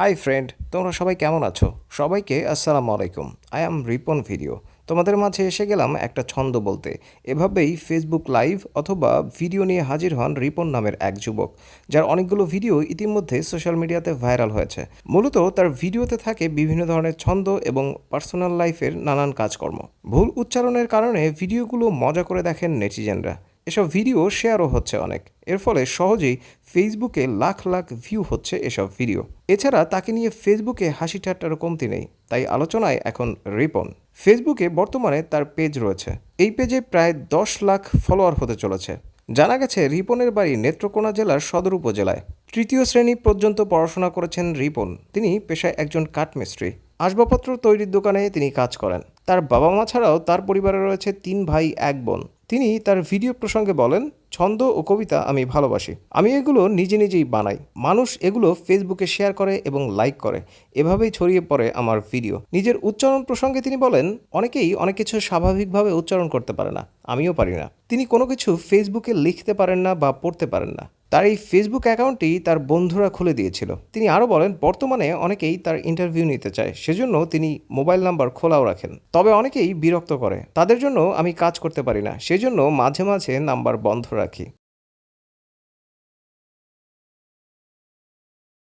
Hi friend তোমরা সবাই কেমন আছো? সবাইকে আসসালামু আলাইকুম। আই অ্যাম রিপন ভিডিও তোমাদের মাঝে এসে গেলাম একটা ছন্দ বলতে। এভাবেই ফেসবুক লাইভ অথবা ভিডিও নিয়ে হাজির হন রিপন নামের এক যুবক, যার অনেকগুলো ভিডিও ইতিমধ্যে সোশ্যাল মিডিয়াতে ভাইরাল হয়েছে। মূলত তার ভিডিওতে থাকে বিভিন্ন ধরনের ছন্দ এবং পার্সোনাল লাইফের নানান কাজকর্ম। ভুল উচ্চারণের কারণে ভিডিওগুলো মজা করে দেখেন নেটিজেনরা। এসব ভিডিও শেয়ারও হচ্ছে অনেক। এর ফলে সহজেই ফেসবুকে লাখ লাখ ভিউ হচ্ছে এসব ভিডিও। এছাড়া তাকে নিয়ে ফেসবুকে হাসি ঠাট্টার কমতি নেই, তাই আলোচনায় এখন রিপন। ফেসবুকে বর্তমানে তার পেজ রয়েছে। এই পেজে প্রায় দশ লাখ ফলোয়ার হতে চলেছে। জানা গেছে, রিপনের বাড়ি নেত্রকোনা জেলার সদর উপজেলায়। তৃতীয় শ্রেণি পর্যন্ত পড়াশোনা করেছেন রিপন। তিনি পেশায় একজন কাঠমিস্ত্রি। আসবাবপত্র তৈরির দোকানে তিনি কাজ করেন। তার বাবা মা ছাড়াও তার পরিবারে রয়েছে তিন ভাই, এক বোন। তিনি তার ভিডিও প্রসঙ্গে বলেন ছন্দ ও কবিতা আমি ভালোবাসি। আমি এগুলো নিজে নিজেই বানাই। মানুষ এগুলো ফেসবুকে শেয়ার করে এবং লাইক করে। এভাবেই ছড়িয়ে পড়ে আমার ভিডিও নিজের উচ্চারণ প্রসঙ্গে তিনি বলেন, অনেকেই অনেক কিছু স্বাভাবিকভাবে উচ্চারণ করতে পারে না। আমিও পারি না। তিনি কোনো কিছু ফেসবুকে লিখতে পারেন না বা পড়তে পারেন না। তার এই ফেসবুক অ্যাকাউন্টটি তার বন্ধুরা খুলে দিয়েছিল। তিনি আরও বলেন, বর্তমানে অনেকেই তার ইন্টারভিউ নিতে চায়। সেজন্য তিনি মোবাইল নাম্বার খোলাও রাখেন। তবে অনেকেই বিরক্ত করে। তাদের জন্য আমি কাজ করতে পারি না। সেজন্য মাঝে মাঝে নাম্বার বন্ধ রাখি। aqui.